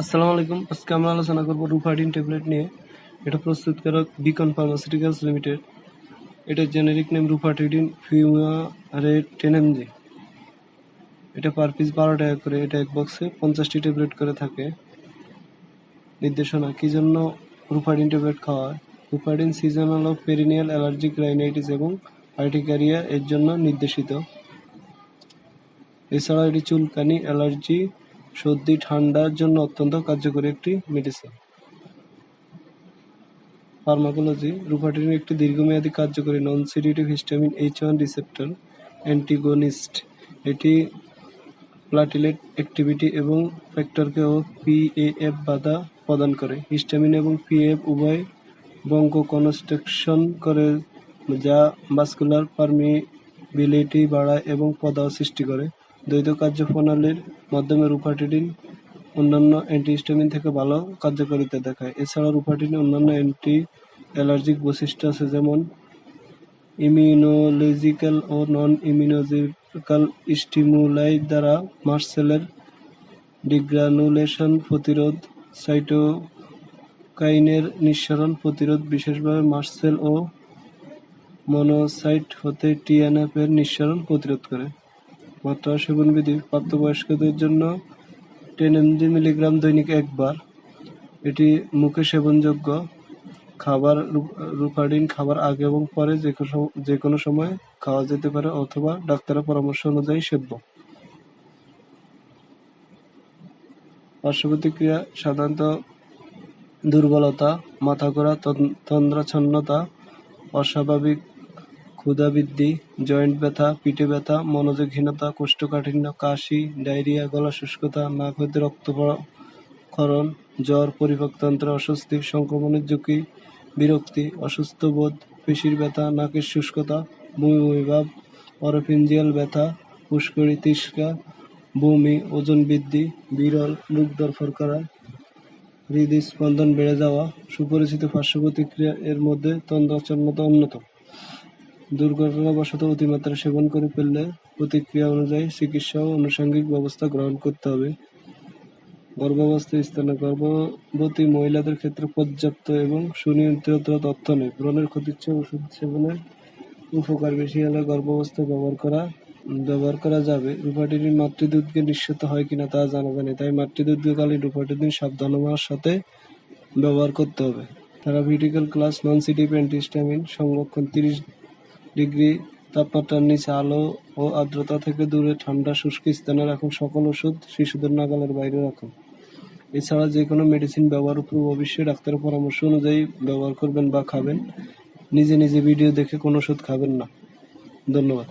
আসসালামু আলাইকুম। আজকে আমরা আলোচনা করব রুফাডিন ট্যাবলেট নিয়ে। এটা প্রস্তুতকারক বিকন ফার্মাসিউটিক্যালস লিমিটেড এটা generic name rupatadine fumarate ten MG এটা পার পিস বারো টাকা করে। এটা এক বক্সে পঞ্চাশটি ট্যাবলেট করে থাকে। নির্দেশনা, কী জন্য রুফাডিন ট্যাবলেট খাওয়া হয়? Rupadin seasonal of perennial allergic rhinitis এবং আর্টিকারিয়া এর জন্য নির্দেশিত। এছাড়া এটি চুলকানি অ্যালার্জি সর্দি, ঠান্ডার জন্য অত্যন্ত কার্যকরী একটি মেডিসিন ফার্মাকোলজি রুফাটিন একটি দীর্ঘমেয়াদী কার্যকরী non sedative histamine H one receptor antagonist এটি প্লাটিলেট অ্যাক্টিভিটি এবং ফ্যাক্টরকে ও পিএএফ বাধা প্রদান করে। হিস্টামিন এবং পিএফ উভয় বঙ্গ কনস্ট্রাকশন করে, যা ভাস্কুলার পারমিবিলিটি বাড়ায় এবং প্রদাহ সৃষ্টি করে। দ্বৈত কার্যপ্রণালীর মাধ্যমে রুফাটিডিন অন্যান্য অ্যান্টিহিস্টামিন থেকে ভালো কার্যকারিতা দেখায়। এছাড়া রুফাটিনের অন্যান্য অ্যান্টি অ্যালার্জিক বৈশিষ্ট্য আছে, যেমন ইমিউনোলজিক্যাল ও নন ইমিউনোলজিক্যাল স্টিমুলাই দ্বারা মার্সেলের ডিগ্রানুলেশন প্রতিরোধ সাইটোকাইনের নিঃসরণ প্রতিরোধ, বিশেষভাবে মার্সেল ও মনোসাইট হতে টিএনএফ এর নিঃসরণ প্রতিরোধ করে। মাত্রা সেবনবিধি প্রাপ্তবয়স্কদের জন্য টেন এমজি মিলিগ্রাম দৈনিক একবার। এটি মুখে সেবনযোগ্য। খাবার রুফাডিন খাবার আগে এবং পরে যে কোনো যে কোনো সময় খাওয়া যেতে পারে অথবা ডাক্তারের পরামর্শ অনুযায়ী সেব্য। পার্শ্ব প্রতিক্রিয়া সাধারণত দুর্বলতা মাথা ঘোরা তন- তন্দ্রাচ্ছন্নতা, অস্বাভাবিক ক্ষুধা বৃদ্ধি জয়েন্ট ব্যথা, পিঠে ব্যথা, মনোযোগহীনতা, কোষ্ঠকাঠিন্য, কাশি, ডায়রিয়া, গলা শুষ্কতা, নাক হইতে রক্তক্ষরণ জ্বর, পরিপাকতন্ত্রে অস্বস্তি, সংক্রমণের ঝুঁকি, বিরক্তি, অসুস্থ বোধ, পেশির ব্যথা, নাকের শুষ্কতা, বমি বমি ভাব, অরফিঞ্জিয়াল ব্যথা পুষ্করি তিস্কা বমি, ওজন বৃদ্ধি, বিরল মুখ দরফর করা, হৃদস্পন্দন বেড়ে যাওয়া, সুপরিচিত পার্শ্ব প্রতিক্রিয়া এর মধ্যে তন্দ্রাচ্ছন্নতা অন্যতম। দুর্ঘটনাবশত অতিমাত্রা সেবন করে ফেললে প্রতিক্রিয়া অনুযায়ী চিকিৎসা ও আনুষঙ্গিক ব্যবস্থা গ্রহণ করতে হবে। গর্ভাবস্থায় স্থানে গর্ভবতী মহিলাদের ক্ষেত্রে পর্যাপ্ত এবং সুনিয়ন্ত্রিত তথ্য নেই। ব্রণের ক্ষতির চেয়ে ওষুধ সেবনের উপকার বেশি হলে গর্ভাবস্থায় ব্যবহার করা ব্যবহার করা যাবে। রুপাটিডিন মাতৃদুধকে নিঃসৃত হয় কিনা তা জানা যায়নি, তাই মাতৃদুধকালীন রুপাটিডিন সাবধানতার সাথে ব্যবহার করতে হবে। থেরাপিউটিক্যাল ক্লাস নন সিটিভ অ্যান্টিহিস্টামিন সংরক্ষণ তিরিশ ডিগ্রি, তাপমাত্রার নিচে আলো ও আর্দ্রতা থেকে দূরে ঠান্ডা, শুষ্ক স্থানে রাখুন সকল ওষুধ শিশুদের নাগালের বাইরে রাখুন। এছাড়া যে কোনো মেডিসিন ব্যবহার উপর অবশ্যই ডাক্তারের পরামর্শ অনুযায়ী ব্যবহার করবেন বা খাবেন। নিজে নিজে ভিডিও দেখে কোনো ওষুধ খাবেন না। ধন্যবাদ।